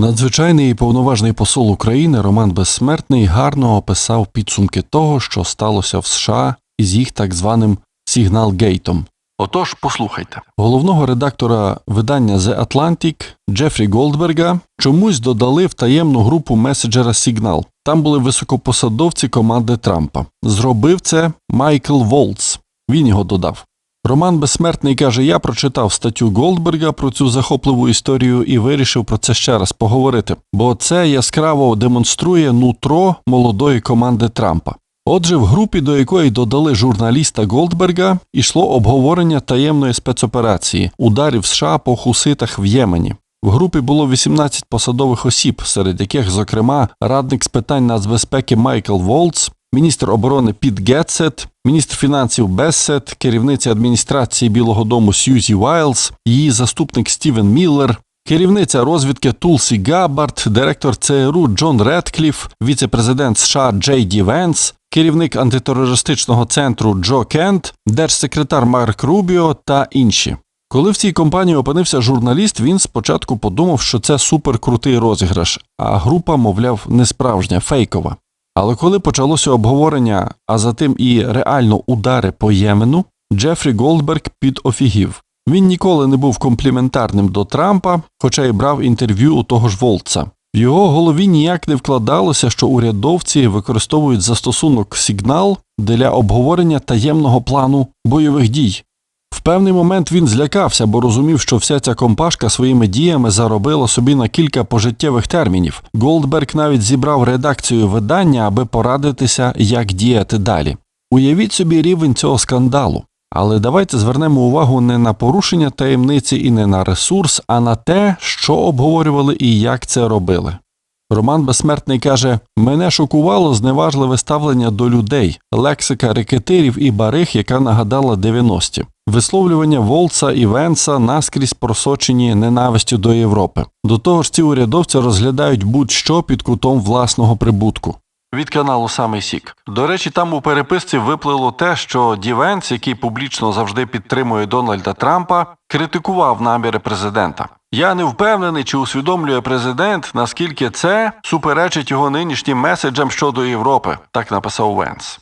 Надзвичайний і повноважний посол України Роман Безсмертний гарно описав підсумки того, що сталося в США із їх так званим Сігнал-гейтом. Отож, послухайте. Головного редактора видання The Atlantic Джефрі Голдберга чомусь додали в таємну групу меседжера Signal. Там були високопосадовці команди Трампа. Зробив це Майкл Волц. Він його додав. Роман Безсмертний каже: Я прочитав статтю Голдберга про цю захопливу історію і вирішив про це ще раз поговорити, бо це яскраво демонструє нутро молодої команди Трампа. Отже, в групі, до якої додали журналіста Голдберга, йшло обговорення таємної спецоперації ударів США по хуситах в Ємені. В групі було 18 посадових осіб, серед яких, зокрема, радник з питань нацбезпеки Майкл Волц, міністр оборони Піт Гетсет, міністр фінансів Бессет, керівниця адміністрації Білого Дому Сьюзі Вайлз, її заступник Стівен Міллер, керівниця розвідки Тулсі Габбард, директор ЦРУ Джон Редкліф, віце-президент США Джей Ді Венс, керівник антитерористичного центру Джо Кент, держсекретар Марк Рубіо та інші. Коли в цій компанії опинився журналіст, він спочатку подумав, що це суперкрутий розіграш, а група, мовляв, не справжня, фейкова. Але коли почалося обговорення, а затим і реально удари по Ємену, Джефрі Голдберг підофігів. Він ніколи не був компліментарним до Трампа, хоча й брав інтерв'ю у того ж Волтса. В його голові ніяк не вкладалося, що урядовці використовують застосунок сигнал для обговорення таємного плану бойових дій. Певний момент він злякався, бо розумів, що вся ця компашка своїми діями заробила собі на кілька пожиттєвих термінів. Голдберг навіть зібрав редакцію видання, аби порадитися, як діяти далі. Уявіть собі рівень цього скандалу. Але давайте звернемо увагу не на порушення таємниці і не на ресурс, а на те, що обговорювали і як це робили. Роман Безсмертний каже: мене шокувало зневажливе ставлення до людей, лексика рекетирів і барих, яка нагадала 90-ті. Висловлювання Волца і Венса наскрізь просочені ненавистю до Європи. До того ж, ці урядовці розглядають будь-що під кутом власного прибутку. Від каналу Самий Сік. До речі, там у переписці виплило те, що Дівенс, який публічно завжди підтримує Дональда Трампа, критикував наміри президента. Я не впевнений, чи усвідомлює президент, наскільки це суперечить його нинішнім меседжам щодо Європи, так написав Венс.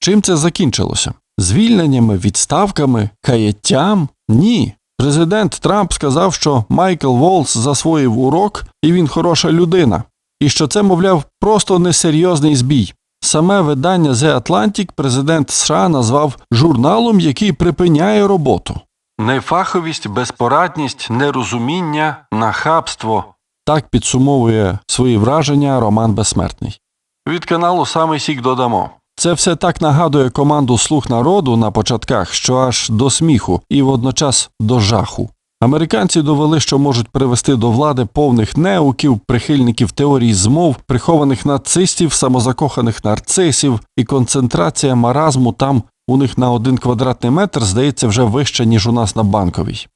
Чим це закінчилося? Звільненнями, відставками, каяттям? Ні. Президент Трамп сказав, що Майкл Волс засвоїв урок і він хороша людина, і що це, мовляв, просто несерйозний збій. Саме видання The Atlantic президент США назвав журналом, який припиняє роботу. Нефаховість, безпорадність, нерозуміння, нахабство. Так підсумовує свої враження Роман Безсмертний. Від каналу Самий Сік додамо. Це все так нагадує команду Слух народу на початках, що аж до сміху і водночас до жаху. Американці довели, що можуть привести до влади повних неуків, прихильників теорій змов, прихованих нацистів, самозакоханих нарцисів, і концентрація маразму там у них на один квадратний метр здається вже вища, ніж у нас на банковій.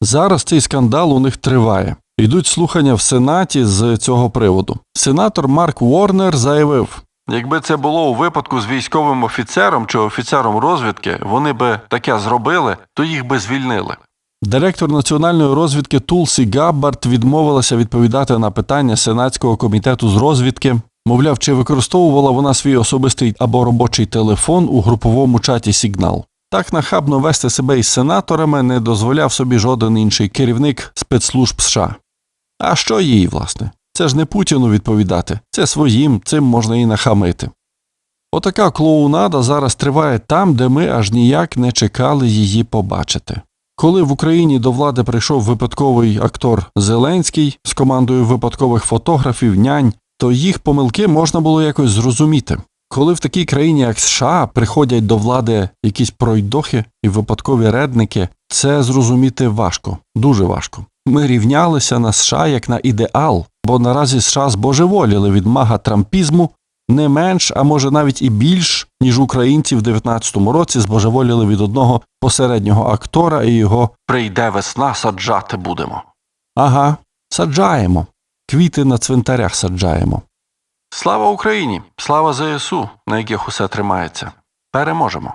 Зараз цей скандал у них триває. Йдуть слухання в Сенаті з цього приводу. Сенатор Марк Уорнер заявив: якби це було у випадку з військовим офіцером чи офіцером розвідки, вони би таке зробили, то їх би звільнили. Директор національної розвідки Тулсі Габбард відмовилася відповідати на питання Сенатського комітету з розвідки. Мовляв, чи використовувала вона свій особистий або робочий телефон у груповому чаті Сігнал. Так нахабно вести себе із сенаторами не дозволяв собі жоден інший керівник спецслужб США. А що їй, власне? Це ж не Путіну відповідати, це своїм, цим можна і нахамити. Отака клоунада зараз триває там, де ми аж ніяк не чекали її побачити. Коли в Україні до влади прийшов випадковий актор Зеленський з командою випадкових фотографів, нянь, то їх помилки можна було якось зрозуміти. Коли в такій країні, як США, приходять до влади якісь пройдохи і випадкові редники, це зрозуміти важко, дуже важко. Ми рівнялися на США як на ідеал, бо наразі США збожеволіли від мага трампізму не менш, а може навіть і більш, ніж українці в 19-му році збожеволіли від одного посереднього актора і його прийде весна, саджати будемо. Ага, саджаємо. Квіти на цвинтарях саджаємо. Слава Україні! Слава ЗСУ, на яких усе тримається. Переможемо!